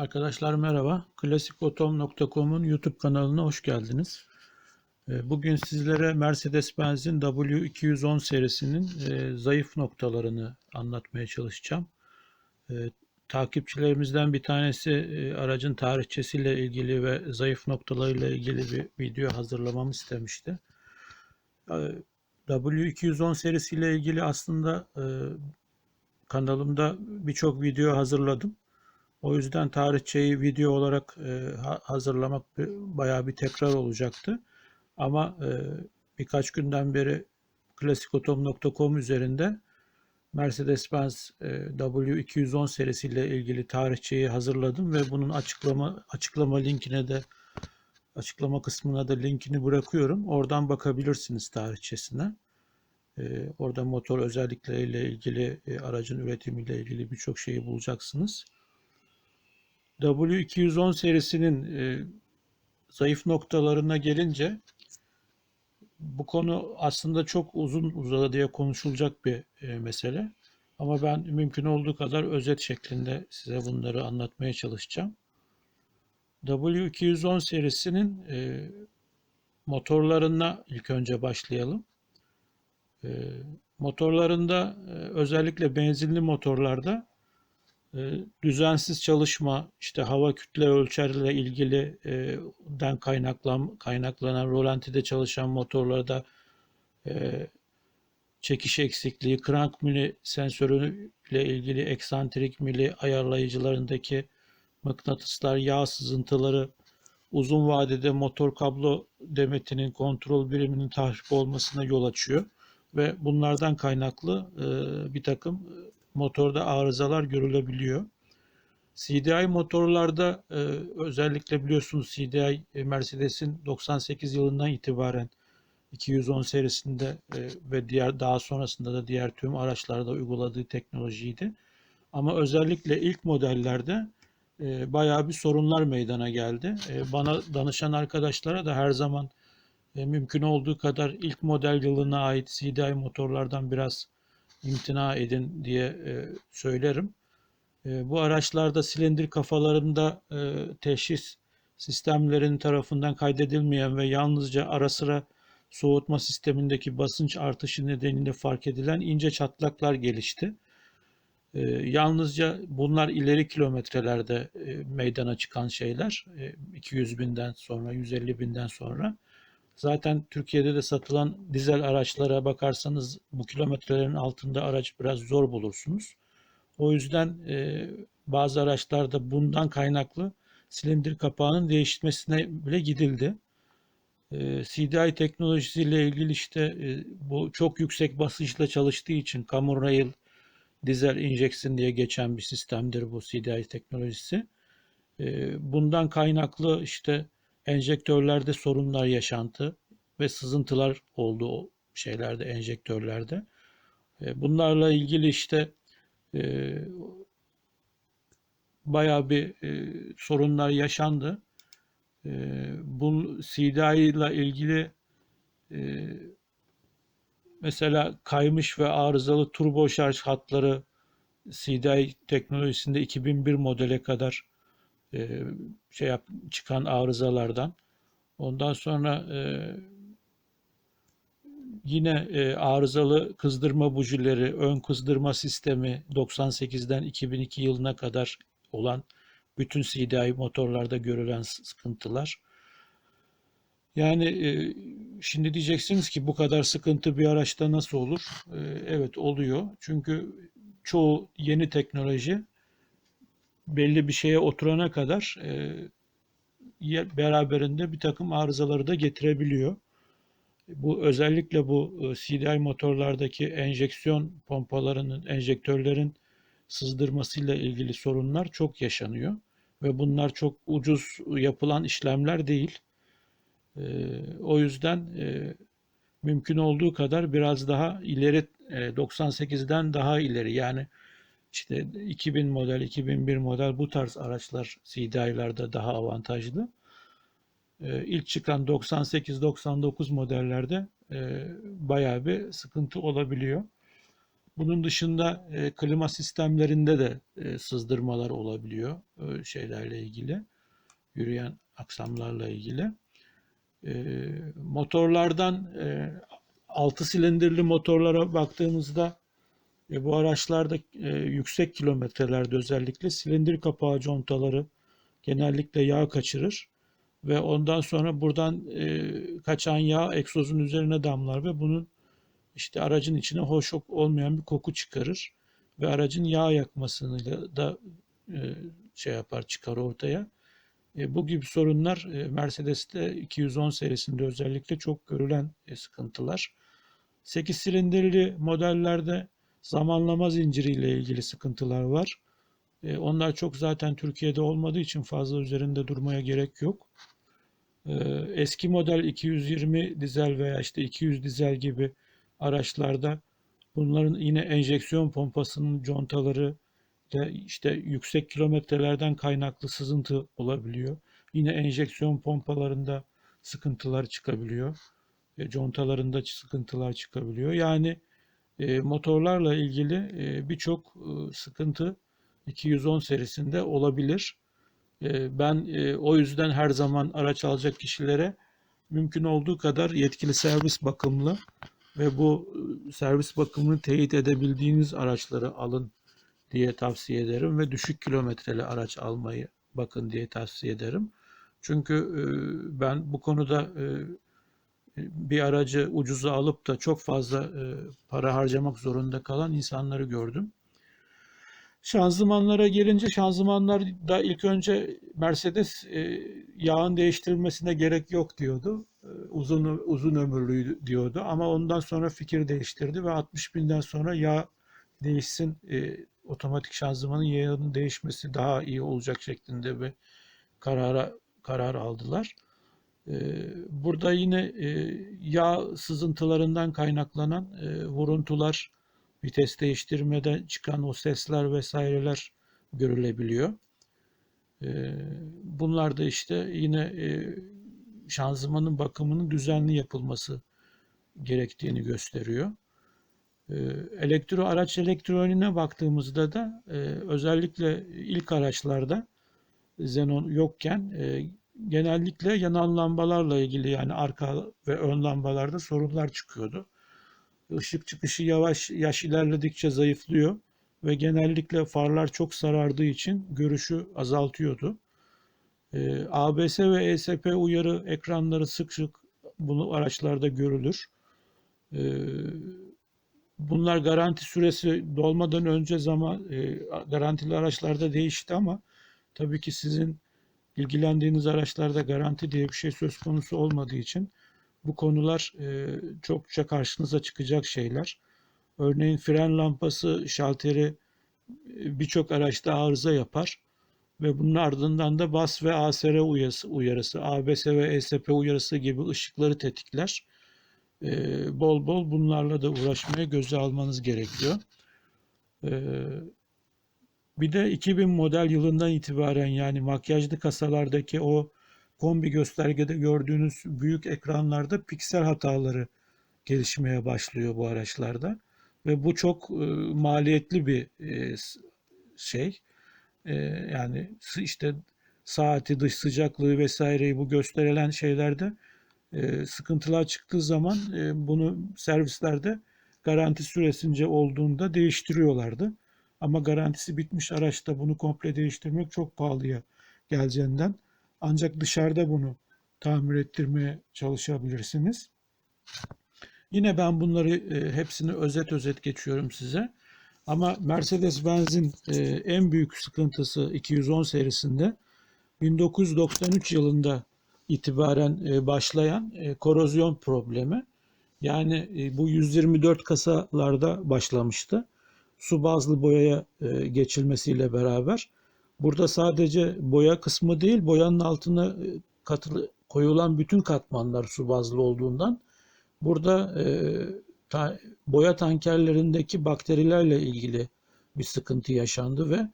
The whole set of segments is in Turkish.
Arkadaşlar merhaba. Klasikotom.com'un YouTube kanalına hoş geldiniz. Ee, Bugün sizlere Mercedes-Benz'in W210 serisinin e, zayıf noktalarını anlatmaya çalışacağım. Ee, Takipçilerimizden bir tanesi e, aracın tarihçesiyle ilgili ve zayıf noktalarıyla ilgili bir video hazırlamamı istemişti. Ee, W210 serisiyle ilgili aslında e, kanalımda birçok video hazırladım. O yüzden tarihçeyi video olarak e, ha- hazırlamak bayağı bir tekrar olacaktı. Ama e, birkaç günden beri klasikotom.com üzerinde Mercedes-Benz e, W210 serisiyle ilgili tarihçeyi hazırladım ve bunun açıklama açıklama linkine de açıklama kısmına da linkini bırakıyorum. Oradan bakabilirsiniz tarihçesine. E, orada motor özellikleriyle ilgili, e, aracın üretimiyle ilgili birçok şeyi bulacaksınız. W210 serisinin e, zayıf noktalarına gelince bu konu aslında çok uzun uzadıya konuşulacak bir e, mesele. Ama ben mümkün olduğu kadar özet şeklinde size bunları anlatmaya çalışacağım. W210 serisinin e, motorlarına ilk önce başlayalım. E, motorlarında e, özellikle benzinli motorlarda düzensiz çalışma, işte hava kütle ölçerle ilgili e, den kaynaklan, kaynaklanan rolantide çalışan motorlarda e, çekiş eksikliği, crank mili sensörü ile ilgili eksantrik mili ayarlayıcılarındaki mıknatıslar, yağ sızıntıları, uzun vadede motor kablo demetinin kontrol biriminin tahrip olmasına yol açıyor. Ve bunlardan kaynaklı e, bir takım motorda arızalar görülebiliyor. CDI motorlarda e, özellikle biliyorsunuz CDI e, Mercedes'in 98 yılından itibaren 210 serisinde e, ve diğer daha sonrasında da diğer tüm araçlarda uyguladığı teknolojiydi. Ama özellikle ilk modellerde e, bayağı bir sorunlar meydana geldi. E, bana danışan arkadaşlara da her zaman e, mümkün olduğu kadar ilk model yılına ait CDI motorlardan biraz imtina edin diye e, söylerim. E, bu araçlarda silindir kafalarında e, teşhis sistemlerin tarafından kaydedilmeyen ve yalnızca ara sıra soğutma sistemindeki basınç artışı nedeniyle fark edilen ince çatlaklar gelişti. E, yalnızca bunlar ileri kilometrelerde e, meydana çıkan şeyler. E, 200 binden sonra, 150 binden sonra. Zaten Türkiye'de de satılan dizel araçlara bakarsanız bu kilometrelerin altında araç biraz zor bulursunuz. O yüzden e, bazı araçlarda bundan kaynaklı silindir kapağının değiştirmesine bile gidildi. E, CDI teknolojisiyle ilgili işte e, bu çok yüksek basınçla çalıştığı için Common Rail dizel injection diye geçen bir sistemdir bu CDI teknolojisi. E, bundan kaynaklı işte enjektörlerde sorunlar yaşantı ve sızıntılar oldu o şeylerde enjektörlerde. E, bunlarla ilgili işte e, bayağı bir e, sorunlar yaşandı. E, bu CDI ile ilgili e, mesela kaymış ve arızalı turbo şarj hatları CDI teknolojisinde 2001 modele kadar e, şey yap, çıkan arızalardan. Ondan sonra e, yine e, arızalı kızdırma bujileri, ön kızdırma sistemi 98'den 2002 yılına kadar olan bütün CDI motorlarda görülen sıkıntılar. Yani şimdi diyeceksiniz ki bu kadar sıkıntı bir araçta nasıl olur? Evet oluyor. Çünkü çoğu yeni teknoloji belli bir şeye oturana kadar e, beraberinde bir takım arızaları da getirebiliyor. Bu özellikle bu e, CDI motorlardaki enjeksiyon pompalarının, enjektörlerin sızdırmasıyla ilgili sorunlar çok yaşanıyor ve bunlar çok ucuz yapılan işlemler değil. E, o yüzden e, mümkün olduğu kadar biraz daha ileri 98'den daha ileri yani işte 2000 model, 2001 model bu tarz araçlar CDI'larda daha avantajlı. Ee, ilk çıkan 98-99 modellerde e, bayağı bir sıkıntı olabiliyor. Bunun dışında e, klima sistemlerinde de e, sızdırmalar olabiliyor e, şeylerle ilgili, yürüyen aksamlarla ilgili. E, motorlardan e, 6 silindirli motorlara baktığımızda e, bu araçlarda e, yüksek kilometrelerde özellikle silindir kapağı contaları genellikle yağ kaçırır ve ondan sonra buradan e, kaçan yağ egzozun üzerine damlar ve bunun işte aracın içine hoş olmayan bir koku çıkarır ve aracın yağ yakmasını da e, şey yapar çıkar ortaya. E, bu gibi sorunlar e, Mercedes'te 210 serisinde özellikle çok görülen e, sıkıntılar. 8 silindirli modellerde zamanlama zinciriyle ilgili sıkıntılar var. E, onlar çok zaten Türkiye'de olmadığı için fazla üzerinde durmaya gerek yok. E, eski model 220 dizel veya işte 200 dizel gibi araçlarda bunların yine enjeksiyon pompasının contaları de işte yüksek kilometrelerden kaynaklı sızıntı olabiliyor. Yine enjeksiyon pompalarında sıkıntılar çıkabiliyor. E, contalarında sıkıntılar çıkabiliyor. Yani e, motorlarla ilgili e, birçok e, sıkıntı 210 serisinde olabilir. Ben o yüzden her zaman araç alacak kişilere mümkün olduğu kadar yetkili servis bakımlı ve bu servis bakımını teyit edebildiğiniz araçları alın diye tavsiye ederim ve düşük kilometreli araç almayı bakın diye tavsiye ederim. Çünkü ben bu konuda bir aracı ucuza alıp da çok fazla para harcamak zorunda kalan insanları gördüm. Şanzımanlara gelince şanzımanlar da ilk önce Mercedes yağın değiştirilmesine gerek yok diyordu. Uzun uzun ömürlü diyordu ama ondan sonra fikir değiştirdi ve 60 binden sonra yağ değişsin otomatik şanzımanın yağının değişmesi daha iyi olacak şeklinde bir karara karar aldılar. Ee, burada yine e, yağ sızıntılarından kaynaklanan e, vuruntular, vites değiştirmeden çıkan o sesler vesaireler görülebiliyor. Ee, bunlar da işte yine e, şanzımanın bakımının düzenli yapılması gerektiğini gösteriyor. Ee, elektro araç elektroniğine baktığımızda da özellikle ilk araçlarda Xenon yokken genellikle yanan lambalarla ilgili yani arka ve ön lambalarda sorunlar çıkıyordu. Işık çıkışı yavaş yaş ilerledikçe zayıflıyor ve genellikle farlar çok sarardığı için görüşü azaltıyordu. E, ABS ve ESP uyarı ekranları sık sık bunu araçlarda görülür. E, Bunlar garanti süresi dolmadan önce zaman e, garantili araçlarda değişti ama tabii ki sizin ilgilendiğiniz araçlarda garanti diye bir şey söz konusu olmadığı için bu konular e, çokça karşınıza çıkacak şeyler. Örneğin fren lampası şalteri e, birçok araçta arıza yapar ve bunun ardından da bas ve ASR uyarısı, ABS ve ESP uyarısı gibi ışıkları tetikler e, bol bol bunlarla da uğraşmaya göze almanız gerekiyor. E, bir de 2000 model yılından itibaren yani makyajlı kasalardaki o kombi göstergede gördüğünüz büyük ekranlarda piksel hataları gelişmeye başlıyor bu araçlarda. Ve bu çok e, maliyetli bir e, şey. E, yani işte saati, dış sıcaklığı vesaireyi bu gösterilen şeylerde e, sıkıntılar çıktığı zaman e, bunu servislerde garanti süresince olduğunda değiştiriyorlardı. Ama garantisi bitmiş araçta bunu komple değiştirmek çok pahalıya geleceğinden ancak dışarıda bunu tamir ettirmeye çalışabilirsiniz. Yine ben bunları e, hepsini özet özet geçiyorum size. Ama Mercedes-Benz'in e, en büyük sıkıntısı 210 serisinde 1993 yılında itibaren e, başlayan korozyon problemi. Yani bu 124 kasalarda başlamıştı. Su bazlı boyaya geçilmesiyle beraber burada sadece boya kısmı değil boyanın altına katılı, koyulan bütün katmanlar su bazlı olduğundan burada boya tankerlerindeki bakterilerle ilgili bir sıkıntı yaşandı ve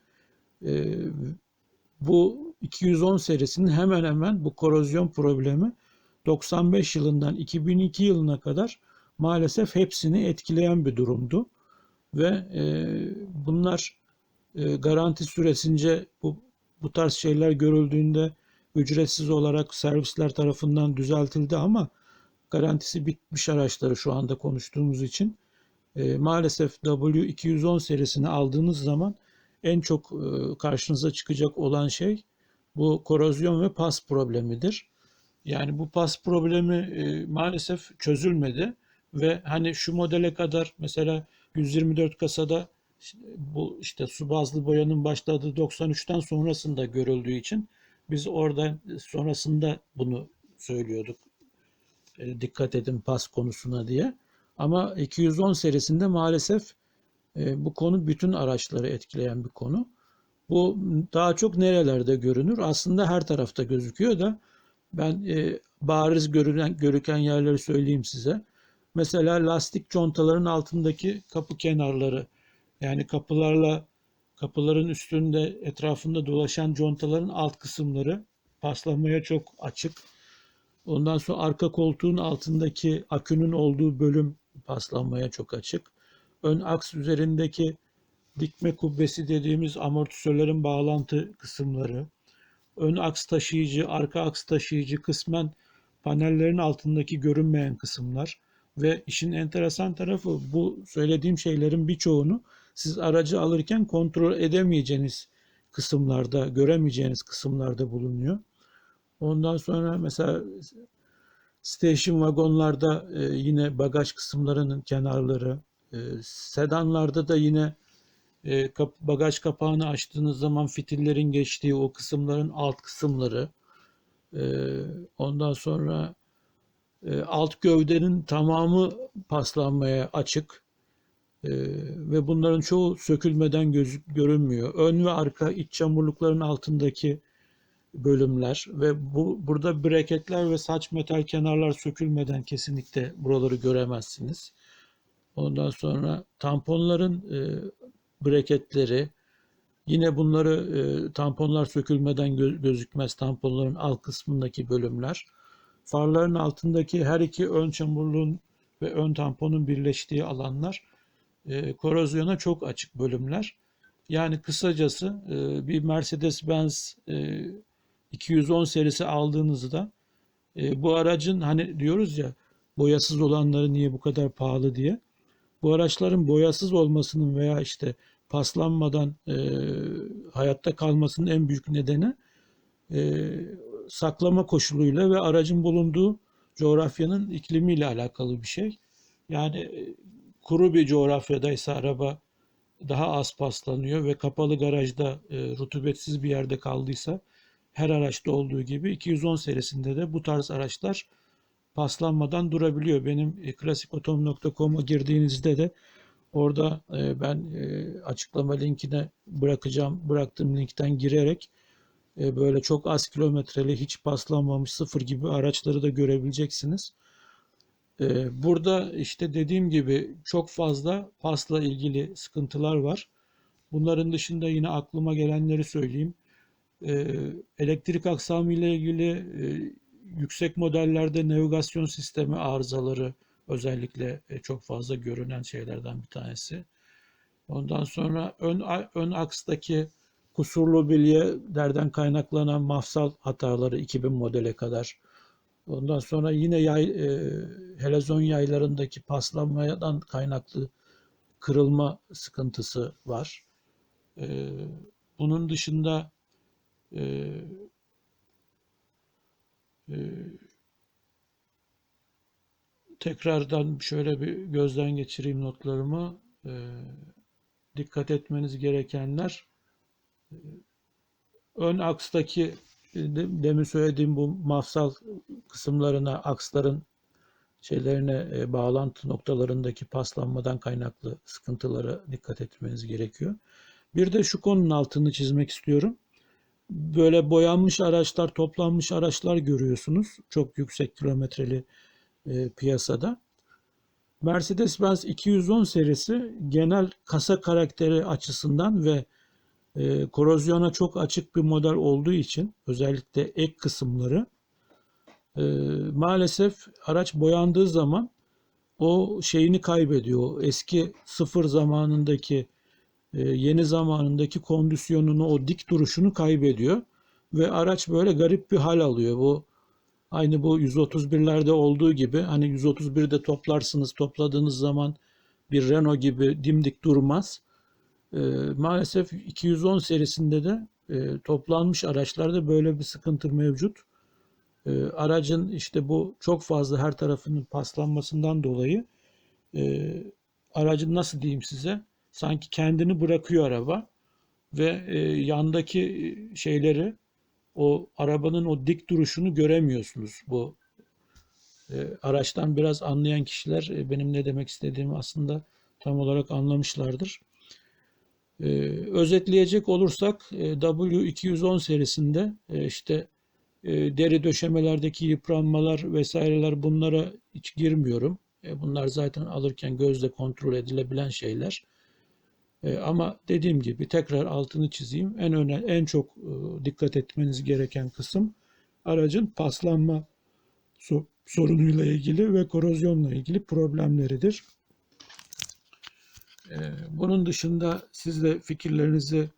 bu 210 serisinin hemen hemen bu korozyon problemi 95 yılından 2002 yılına kadar maalesef hepsini etkileyen bir durumdu. Ve e, bunlar e, garanti süresince bu bu tarz şeyler görüldüğünde ücretsiz olarak servisler tarafından düzeltildi ama garantisi bitmiş araçları şu anda konuştuğumuz için e, maalesef W210 serisini aldığınız zaman en çok e, karşınıza çıkacak olan şey bu korozyon ve pas problemidir. Yani bu pas problemi e, maalesef çözülmedi ve hani şu modele kadar mesela 124 kasada bu işte su bazlı boyanın başladığı 93'ten sonrasında görüldüğü için biz oradan sonrasında bunu söylüyorduk. E, dikkat edin pas konusuna diye. Ama 210 serisinde maalesef e, bu konu bütün araçları etkileyen bir konu. Bu daha çok nerelerde görünür? Aslında her tarafta gözüküyor da ben e, bariz görülen, görüken yerleri söyleyeyim size. Mesela lastik contaların altındaki kapı kenarları yani kapılarla kapıların üstünde etrafında dolaşan contaların alt kısımları paslanmaya çok açık. Ondan sonra arka koltuğun altındaki akünün olduğu bölüm paslanmaya çok açık. Ön aks üzerindeki dikme kubbesi dediğimiz amortisörlerin bağlantı kısımları, ön aks taşıyıcı, arka aks taşıyıcı kısmen panellerin altındaki görünmeyen kısımlar ve işin enteresan tarafı bu söylediğim şeylerin birçoğunu siz aracı alırken kontrol edemeyeceğiniz kısımlarda, göremeyeceğiniz kısımlarda bulunuyor. Ondan sonra mesela station vagonlarda e, yine bagaj kısımlarının kenarları, e, sedanlarda da yine e, bagaj kapağını açtığınız zaman fitillerin geçtiği o kısımların alt kısımları, ondan sonra alt gövdenin tamamı paslanmaya açık e, ve bunların çoğu sökülmeden göz, görünmüyor. Ön ve arka iç çamurlukların altındaki bölümler ve bu burada breketler ve saç metal kenarlar sökülmeden kesinlikle buraları göremezsiniz. Ondan sonra tamponların e, breketleri yine bunları e, tamponlar sökülmeden gö- gözükmez tamponların alt kısmındaki bölümler. Farların altındaki her iki ön çamurluğun ve ön tamponun birleştiği alanlar e, korozyona çok açık bölümler. Yani kısacası e, bir Mercedes-Benz e, 210 serisi aldığınızda e, bu aracın hani diyoruz ya boyasız olanları niye bu kadar pahalı diye. Bu araçların boyasız olmasının veya işte paslanmadan e, hayatta kalmasının en büyük nedeni e, saklama koşuluyla ve aracın bulunduğu coğrafyanın iklimiyle alakalı bir şey. Yani e, kuru bir coğrafyadaysa araba daha az paslanıyor ve kapalı garajda e, rutubetsiz bir yerde kaldıysa her araçta olduğu gibi 210 serisinde de bu tarz araçlar paslanmadan durabiliyor. Benim e, klasikotom.com'a girdiğinizde de orada e, ben e, açıklama linkine bırakacağım. Bıraktığım linkten girerek e, böyle çok az kilometreli hiç paslanmamış sıfır gibi araçları da görebileceksiniz. E, burada işte dediğim gibi çok fazla pasla ilgili sıkıntılar var. Bunların dışında yine aklıma gelenleri söyleyeyim. E, elektrik aksamı ile ilgili yüksek modellerde navigasyon sistemi arızaları özellikle çok fazla görünen şeylerden bir tanesi. Ondan sonra ön ön akstaki kusurlu bilyelerden kaynaklanan mafsal hataları 2000 modele kadar. Ondan sonra yine yay, e, helezon yaylarındaki paslanmadan kaynaklı kırılma sıkıntısı var. E, bunun dışında e, e, tekrardan şöyle bir gözden geçireyim notlarımı. E, dikkat etmeniz gerekenler ön akstaki e, demin söylediğim bu mafsal kısımlarına, aksların şeylerine e, bağlantı noktalarındaki paslanmadan kaynaklı sıkıntılara dikkat etmeniz gerekiyor. Bir de şu konunun altını çizmek istiyorum böyle boyanmış araçlar, toplanmış araçlar görüyorsunuz. Çok yüksek kilometreli e, piyasada. Mercedes-Benz 210 serisi genel kasa karakteri açısından ve e, korozyona çok açık bir model olduğu için özellikle ek kısımları e, maalesef araç boyandığı zaman o şeyini kaybediyor. Eski sıfır zamanındaki e, yeni zamanındaki kondisyonunu, o dik duruşunu kaybediyor ve araç böyle garip bir hal alıyor. Bu aynı bu 131'lerde olduğu gibi hani 131'de toplarsınız, topladığınız zaman bir Renault gibi dimdik durmaz. E, maalesef 210 serisinde de e, toplanmış araçlarda böyle bir sıkıntı mevcut. E, aracın işte bu çok fazla her tarafının paslanmasından dolayı e, aracın nasıl diyeyim size sanki kendini bırakıyor araba ve e, yandaki şeyleri o arabanın o dik duruşunu göremiyorsunuz. Bu e, araçtan biraz anlayan kişiler e, benim ne demek istediğimi aslında tam olarak anlamışlardır. E, özetleyecek olursak e, W210 serisinde e, işte e, deri döşemelerdeki yıpranmalar vesaireler bunlara hiç girmiyorum. Bunlar zaten alırken gözle kontrol edilebilen şeyler. Ama dediğim gibi tekrar altını çizeyim. En öne, en çok dikkat etmeniz gereken kısım aracın paslanma so- sorunuyla ilgili ve korozyonla ilgili problemleridir. E, bunun dışında siz de fikirlerinizi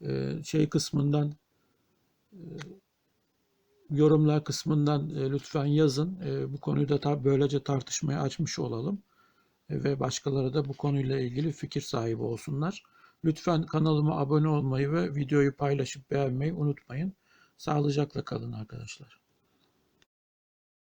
e, şey kısmından e, yorumlar kısmından e, lütfen yazın. Bu konuyu da böylece tartışmaya açmış olalım. Ve başkaları da bu konuyla ilgili fikir sahibi olsunlar. Lütfen kanalıma abone olmayı ve videoyu paylaşıp beğenmeyi unutmayın. Sağlıcakla kalın arkadaşlar.